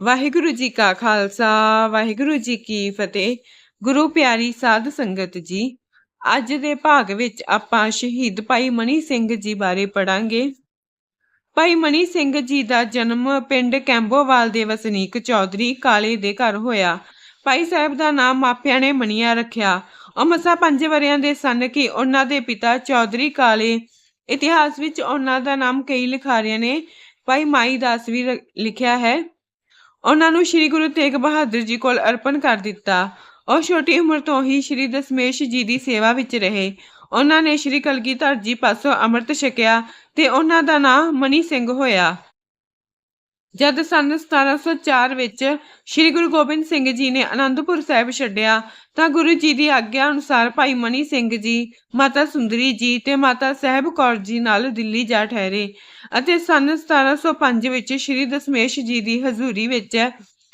ਵਾਹਿਗੁਰੂ ਜੀ ਕਾ ਖਾਲਸਾ, ਵਾਹਿਗੁਰੂ ਜੀ ਕੀ ਫਤਿਹ। ਗੁਰੂ ਪਿਆਰੀ ਸਾਧ ਸੰਗਤ ਜੀ, ਅੱਜ ਦੇ ਭਾਗ ਵਿੱਚ ਆਪਾਂ ਸ਼ਹੀਦ ਭਾਈ ਮਨੀ ਸਿੰਘ ਜੀ ਬਾਰੇ ਪੜਾਂਗੇ ਭਾਈ ਮਨੀ ਸਿੰਘ ਜੀ ਦਾ ਜਨਮ ਪਿੰਡ ਕੈਂਬੋਵਾਲ ਦੇ ਵਸਨੀਕ ਚੌਧਰੀ ਕਾਲੇ ਦੇ ਘਰ ਹੋਇਆ। ਭਾਈ ਸਾਹਿਬ ਦਾ ਨਾਮ ਮਾਪਿਆਂ ਨੇ ਮਨੀਆ ਰੱਖਿਆ। ਉਹ ਮਸਾ ਪੰਜ ਵਰਿਆਂ ਦੇ ਸਨ ਕਿ ਉਹਨਾਂ ਦੇ ਪਿਤਾ ਚੌਧਰੀ ਕਾਲੇ, ਇਤਿਹਾਸ ਵਿੱਚ ਉਹਨਾਂ ਦਾ ਨਾਮ ਕਈ ਲਿਖਾਰੀਆਂ ਨੇ। ਭਾਈ ਮਾਈ ਦਾਸ ਵੀ ਲਿਖਿਆ ਹੈ। ਉਹਨਾਂ ਨੂੰ ਸ੍ਰੀ ਗੁਰੂ ਤੇਗ ਬਹਾਦਰ ਜੀ ਕੋਲ ਅਰਪਣ ਕਰ ਦਿੱਤਾ। ਉਹ ਛੋਟੀ ਉਮਰ ਤੋਂ ਹੀ ਸ੍ਰੀ ਦਸ਼ਮੇਸ਼ ਜੀ ਦੀ ਸੇਵਾ ਵਿੱਚ ਰਹੇ। ਉਹਨਾਂ ਨੇ ਸ੍ਰੀ ਕਲਗੀਧਰ ਜੀ ਪਾਸੋਂ ਅੰਮ੍ਰਿਤ ਛਕਿਆ ਤੇ ਉਹਨਾਂ ਦਾ ਨਾਮ ਮਨੀ ਸਿੰਘ ਹੋਇਆ। ਜਦ ਸੰਨ 1704 ਵਿੱਚ ਸ੍ਰੀ ਗੁਰੂ ਗੋਬਿੰਦ ਸਿੰਘ ਜੀ ਨੇ ਅਨੰਦਪੁਰ ਸਾਹਿਬ ਛੱਡਿਆ, ਤਾਂ ਗੁਰੂ ਜੀ ਦੀ ਆਗਿਆ ਅਨੁਸਾਰ ਭਾਈ ਮਨੀ ਸਿੰਘ ਜੀ, ਮਾਤਾ ਸੁੰਦਰੀ ਜੀ ਤੇ ਮਾਤਾ ਸਾਹਿਬ ਕੌਰ ਜੀ ਨਾਲ ਦਿੱਲੀ ਜਾ ਠਹਿਰੇ ਅਤੇ ਸੰਨ 1705 ਵਿੱਚ ਸ੍ਰੀ ਦਸ਼ਮੇਸ਼ ਜੀ ਦੀ ਹਜ਼ੂਰੀ ਵਿੱਚ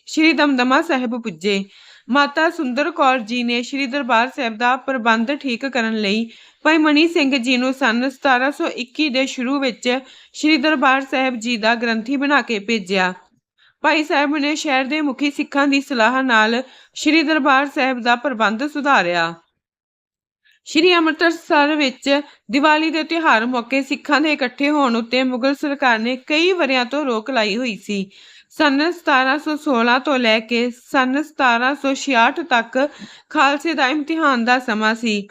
ਸ੍ਰੀ ਦਮਦਮਾ ਸਾਹਿਬ ਪੁੱਜੇ। ਮਾਤਾ ਸੁੰਦਰ ਕੌਰ ਜੀ ਨੇ ਸ੍ਰੀ ਦਰਬਾਰ ਸਾਹਿਬ ਦਾ ਪ੍ਰਬੰਧ ਠੀਕ ਕਰਨ ਲਈ ਭਾਈ ਮਨੀ ਸਿੰਘ ਜੀ ਨੂੰ ਸੰਨ 1721 ਦੇ ਸ਼ੁਰੂ ਵਿੱਚ ਸ੍ਰੀ ਦਰਬਾਰ ਸਾਹਿਬ ਜੀ ਦਾ ਗ੍ਰੰਥੀ ਬਣਾ ਕੇ ਭੇਜਿਆ। ਭਾਈ ਸਾਹਿਬ ਨੇ ਸ਼ਹਿਰ ਦੇ ਮੁਖੀ ਸਿੱਖਾਂ ਦੀ ਸਲਾਹ ਨਾਲ ਸ੍ਰੀ ਦਰਬਾਰ ਸਾਹਿਬ ਦਾ ਪ੍ਰਬੰਧ ਸੁਧਾਰਿਆ। ਸ਼੍ਰੀ ਅੰਮ੍ਰਿਤਸਰ ਵਿੱਚ ਦੀਵਾਲੀ ਦੇ ਤਿਉਹਾਰ ਮੌਕੇ ਸਿੱਖਾਂ ਦੇ ਇਕੱਠੇ ਹੋਣ ਉੱਤੇ ਮੁਗਲ ਸਰਕਾਰ ਨੇ ਕਈ ਵਰਿਆਂ ਤੋਂ ਰੋਕ ਲਾਈ ਹੋਈ ਸੀ। ਸੰਨ 1716 ਤੋਂ ਲੈ ਕੇ ਸੰਨ 1766 ਤੱਕ ਖਾਲਸੇ ਦਾ ਇਮਤਿਹਾਨ ਦਾ ਸਮਾਂ ਸੀ।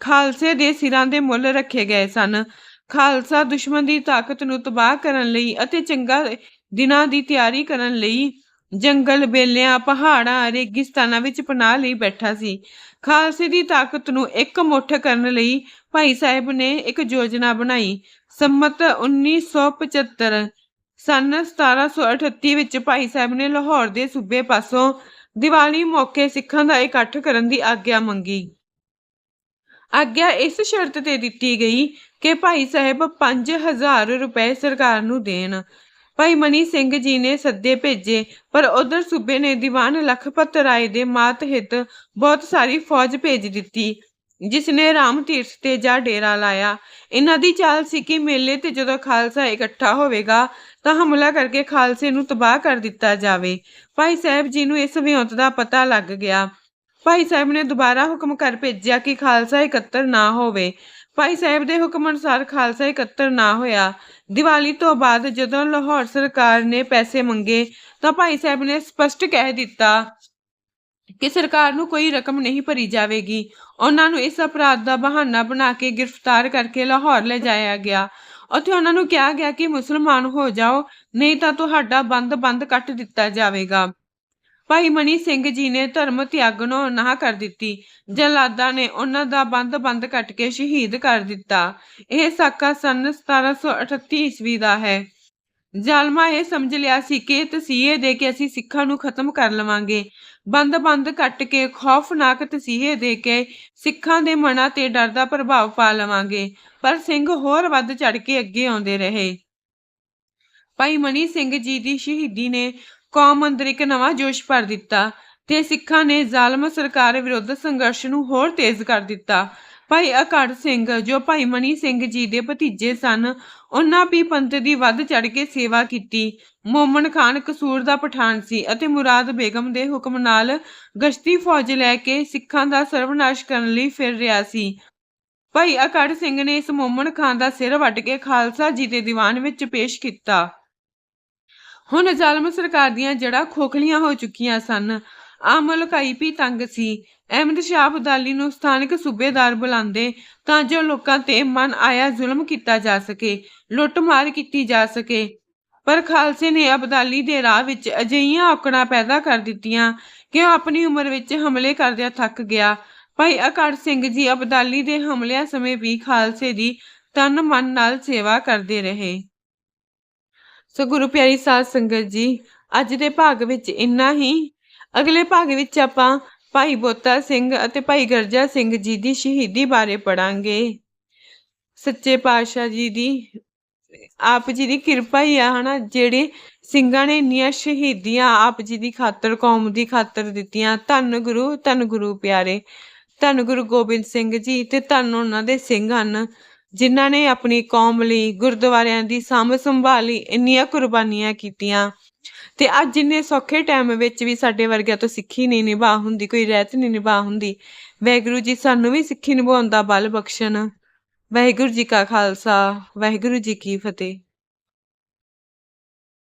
ਖਾਲਸੇ ਦੇ ਸਿਰਾਂ ਦੇ ਮੁੱਲ ਰੱਖੇ ਗਏ ਸਨ। ਖਾਲਸਾ ਦੁਸ਼ਮਣ ਦੀ ਤਾਕਤ ਨੂੰ ਤਬਾਹ ਕਰਨ ਲਈ ਅਤੇ ਚੰਗਾ ਦਿਨਾਂ ਦੀ ਤਿਆਰੀ ਕਰਨ ਲਈ ਜੰਗਲ, ਬੇਲਿਆਂ, ਪਹਾੜਾਂ, ਰੇਗਿਸਤਾਨਾਂ ਵਿੱਚ ਪਨਾਹ ਲਈ ਬੈਠਾ ਸੀ। ਖਾਲਸੇ ਦੀ ਤਾਕਤ ਨੂੰ ਇੱਕ ਮੁੱਠ ਕਰਨ ਲਈ ਭਾਈ ਸਾਹਿਬ ਨੇ ਇੱਕ ਯੋਜਨਾ ਬਣਾਈ। ਸੰਮਤ 1975 ਸੰਨ 1738 ਵਿੱਚ ਭਾਈ ਸਾਹਿਬ ਨੇ ਲਾਹੌਰ ਦੇ ਸੂਬੇ ਪਾਸੋਂ ਦੀਵਾਲੀ ਮੌਕੇ ਸਿੱਖਾਂ ਦਾ ਇਕੱਠ ਕਰਨ ਦੀ ਆਗਿਆ ਮੰਗੀ। ਆਗਿਆ ਇਸ ਸ਼ਰਤ ਤੇ ਦਿੱਤੀ ਗਈ ਕਿ ਭਾਈ ਸਾਹਿਬ 5000 ਰੁਪਏ ਸਰਕਾਰ ਨੂੰ ਦੇਣ। ਭਾਈ ਮਨੀ ਸਿੰਘ ਜੀ ਨੇ ਸੱਦੇ ਭੇਜੇ, ਪਰ ਉਧਰ ਸੂਬੇ ਨੇ ਦੀਵਾਨ ਲਖਪਤ ਰਾਏ ਦੇ ਮਾਤ ਹਿੱਤ ਬਹੁਤ ਸਾਰੀ ਫੌਜ ਭੇਜ ਦਿੱਤੀ। ਜਿਸ ਨੇ ਰਾਮ ਤੀਰਥ ਤੇ ਜਾ ਡੇਰਾ ਲਾਇਆ। ਇਹਨਾਂ ਦੀ ਚਾਲ ਸੀ ਕਿ ਮੇਲੇ ਤੇ ਜਦੋਂ ਖਾਲਸਾ ਇਕੱਠਾ ਹੋਵੇਗਾ, ਤਾਂ ਹਮਲਾ ਕਰਕੇ ਖਾਲਸੇ ਨੂੰ ਤਬਾਹ ਕਰ ਦਿੱਤਾ ਜਾਵੇ। ਭਾਈ ਸਾਹਿਬ ਜੀ ਨੂੰ ਇਸ ਵਿਉਂਤ ਦਾ ਪਤਾ ਲੱਗ ਗਿਆ। ਭਾਈ ਸਾਹਿਬ ਨੇ ਦੁਬਾਰਾ ਹੁਕਮ ਕਰ ਭੇਜਿਆ ਕਿ ਖਾਲਸਾ ਇਕੱਤਰ ਨਾ ਹੋਵੇ। ਭਾਈ ਸਾਹਿਬ ਦੇ ਹੁਕਮ ਅਨੁਸਾਰ ਖਾਲਸਾ ਇਕੱਤਰ ਨਾ ਹੋਇਆ। ਦੀਵਾਲੀ ਤੋਂ ਬਾਅਦ ਜਦੋਂ ਲਾਹੌਰ ਸਰਕਾਰ ਨੇ ਪੈਸੇ ਮੰਗੇ, ਤਾਂ ਭਾਈ ਸਾਹਿਬ ਨੇ ਸਪਸ਼ਟ ਕਹਿ ਦਿੱਤਾ। ਕਿ ਸਰਕਾਰ ਨੂੰ ਕੋਈ ਰਕਮ ਨਹੀਂ ਭਰੀ ਜਾਵੇਗੀ। ਉਹਨਾਂ ਨੂੰ ਇਸ ਅਪਰਾਧ ਦਾ ਬਹਾਨਾ ਬਣਾ ਕੇ ਗ੍ਰਿਫਤਾਰ ਕਰਕੇ ਲਾਹੌਰ ਲੈ ਜਾਇਆ ਗਿਆ। ਉੱਥੇ ਉਹਨਾਂ ਨੂੰ ਕਿਹਾ ਗਿਆ ਕਿ ਮੁਸਲਮਾਨ ਹੋ ਜਾਓ, ਨਹੀਂ ਤਾਂ ਤੁਹਾਡਾ ਬੰਦ ਬੰਦ ਕੱਟ ਦਿੱਤਾ ਜਾਵੇਗਾ। ਭਾਈ ਮਨੀ ਸਿੰਘ ਜੀ ਨੇ ਧਰਮ ਤਿਆਗਣੋਂ ਨਾ ਕਰ ਦਿੱਤੀ। ਜਲਾਦਾ ਨੇ ਉਹਨਾਂ ਦਾ ਬੰਦ ਬੰਦ ਕੱਟ ਕੇ ਸ਼ਹੀਦ ਕਰ ਦਿੱਤਾ। ਇਹ ਸਾਕਾ ਸੰਨ 1738 ਈਸਵੀ ਦਾ ਹੈ। ਜ਼ਾਲਮਾ ਇਹ ਸਮਝ ਲਿਆ ਸੀ ਕਿ ਤਸੀਹੇ ਦੇ ਕੇ ਅਸੀਂ ਸਿੱਖਾਂ ਨੂੰ ਖਤਮ ਕਰ ਲਵਾਂਗੇ। ਬੰਦ ਬੰਦ ਕੱਟ ਕੇ, ਖੌਫਨਾਕ ਤਸੀਹੇ ਦੇ ਕੇ ਸਿੱਖਾਂ ਦੇ ਮਨਾਂ ਤੇ ਡਰ ਦਾ ਪ੍ਰਭਾਵ ਪਾ ਲਵਾਂਗੇ, ਪਰ ਸਿੰਘ ਹੋਰ ਵੱਧ ਚੜ ਕੇ ਅੱਗੇ ਆਉਂਦੇ ਰਹੇ। ਭਾਈ ਮਨੀ ਸਿੰਘ ਜੀ ਦੀ ਸ਼ਹੀਦੀ ਨੇ ਕੌਮ ਅੰਦਰ ਇੱਕ ਨਵਾਂ ਜੋਸ਼ ਭਰ ਦਿੱਤਾ ਤੇ ਸਿੱਖਾਂ ਨੇ ਜ਼ਾਲਮ ਸਰਕਾਰ ਵਿਰੁੱਧ ਸੰਘਰਸ਼ ਨੂੰ ਹੋਰ ਤੇਜ਼ ਕਰ ਦਿੱਤਾ। ਭਾਈ ਅਕੜ ਸਿੰਘ, ਜੋ ਭਾਈ ਮਨੀ ਸਿੰਘ ਜੀ ਦੇ ਭਤੀਜੇ ਸਨ, ਉਹਨਾਂ ਵੀ ਪੰਥ ਦੀ ਵੱਧ ਚੜ ਕੇ ਸੇਵਾ ਕੀਤੀ। ਮੋਮਨ ਖਾਨ ਕਸੂਰ ਦਾ ਪਠਾਨ ਸੀ ਅਤੇ ਮੁਰਾਦ ਬੇਗਮ ਦੇ ਹੁਕਮ ਨਾਲ ਗਸ਼ਤੀ ਫੌਜ ਲੈ ਕੇ ਸਿੱਖਾਂ ਦਾ ਸਰਵਨਾਸ਼ ਕਰਨ ਲਈ ਫਿਰ ਰਿਹਾ ਸੀ। ਭਾਈ ਅਕੜ ਸਿੰਘ ਨੇ ਇਸ ਮੋਮਨ ਖਾਨ ਦਾ ਸਿਰ ਵੱਢ ਕੇ ਖਾਲਸਾ ਜੀ ਦੇ ਦੀਵਾਨ ਵਿੱਚ ਪੇਸ਼ ਕੀਤਾ। ਹੁਣ ਜ਼ਾਲਮ ਸਰਕਾਰ ਦੀਆਂ ਜੜ੍ਹਾਂ ਖੋਖਲੀਆਂ ਹੋ ਚੁੱਕੀਆਂ ਸਨ। ਆਮ ਲੁਕਾਈ ਵੀ ਤੰਗ ਸੀ। ਅਹਿਮਦ ਸ਼ਾਹ ਅਬਦਾਲੀ ਨੂੰ ਸਥਾਨਕ ਸੂਬੇਦਾਰ ਬੁਲਾਉਂਦੇ ਤਾਂ ਜੋ ਲੋਕਾਂ ਤੇ ਮਨ ਆਇਆ ਜ਼ੁਲਮ ਕੀਤਾ ਜਾ ਸਕੇ, ਲੁੱਟਮਾਰ ਕੀਤੀ ਜਾ ਸਕੇ। ਪਰ ਖਾਲਸੇ ਨੇ ਅਬਦਾਲੀ ਦੇ ਰਾਹ ਵਿੱਚ ਅਜਿਹੀਆਂ ਔਕੜਾਂ ਪੈਦਾ ਕਰ ਦਿੱਤੀਆਂ ਕਿ ਉਹ ਆਪਣੀ ਉਮਰ ਵਿੱਚ ਹਮਲੇ ਕਰਦਿਆਂ ਥੱਕ ਗਿਆ। ਭਾਈ ਅਕੜ ਸਿੰਘ ਜੀ ਅਬਦਾਲੀ ਦੇ ਹਮਲਿਆਂ ਸਮੇਂ ਵੀ ਖਾਲਸੇ ਦੀ ਤਨ ਮਨ ਨਾਲ ਸੇਵਾ ਕਰਦੇ ਰਹੇ। ਸੋ ਗੁਰੂ ਪਿਆਰੀ ਸਾਧ ਸੰਗਤ ਜੀ, ਅੱਜ ਦੇ ਭਾਗ ਵਿੱਚ ਇੰਨਾ ਹੀ। ਅਗਲੇ ਭਾਗ ਵਿੱਚ ਆਪਾਂ ਭਾਈ ਬੋਤਾ ਸਿੰਘ ਅਤੇ ਭਾਈ ਗਰਜਾ ਸਿੰਘ ਜੀ ਦੀ ਸ਼ਹੀਦੀ ਬਾਰੇ ਪੜਾਂਗੇ ਸੱਚੇ ਪਾਤਸ਼ਾਹ ਜੀ ਦੀ, ਆਪ ਜੀ ਦੀ ਕਿਰਪਾ ਹੀ ਆ, ਹਨਾ? ਜਿਹੜੇ ਸਿੰਘਾਂ ਨੇ ਇੰਨੀਆਂ ਸ਼ਹੀਦੀਆਂ ਆਪ ਜੀ ਦੀ ਖਾਤਰ, ਕੌਮ ਦੀ ਖਾਤਰ ਦਿੱਤੀਆਂ। ਧੰਨ ਗੁਰੂ ਧੰਨ ਗੁਰੂ ਪਿਆਰੇ। ਧੰਨ ਗੁਰੂ ਗੋਬਿੰਦ ਸਿੰਘ ਜੀ ਤੇ ਧੰਨ ਉਹਨਾਂ ਦੇ ਸਿੰਘ ਹਨ, ਜਿਨ੍ਹਾਂ ਨੇ ਆਪਣੀ ਕੌਮ ਲਈ, ਗੁਰਦੁਆਰਿਆਂ ਦੀ ਸਾਂਭ ਸੰਭਾਲ ਲਈ ਇੰਨੀਆਂ ਕੁਰਬਾਨੀਆਂ ਕੀਤੀਆਂ। ਤੇ ਅੱਜ ਇੰਨੇ ਸੌਖੇ ਟਾਈਮ ਵਿੱਚ ਵੀ ਸਾਡੇ ਵਰਗਿਆਂ ਤੋਂ ਸਿੱਖੀ ਨਹੀਂ ਨਿਭਾ ਹੁੰਦੀ, ਕੋਈ ਰਹਿਤ ਨਹੀਂ ਨਿਭਾ ਹੁੰਦੀ, ਵਾਹਿਗੁਰੂ ਜੀ ਸਾਨੂੰ ਵੀ ਸਿੱਖੀ ਨਿਭਾਉਣ ਦਾ ਬਲ ਬਖਸ਼ਣ। ਵਾਹਿਗੁਰੂ ਜੀ ਕਾ ਖਾਲਸਾ, ਵਾਹਿਗੁਰੂ ਜੀ ਕੀ ਫਤਿਹ।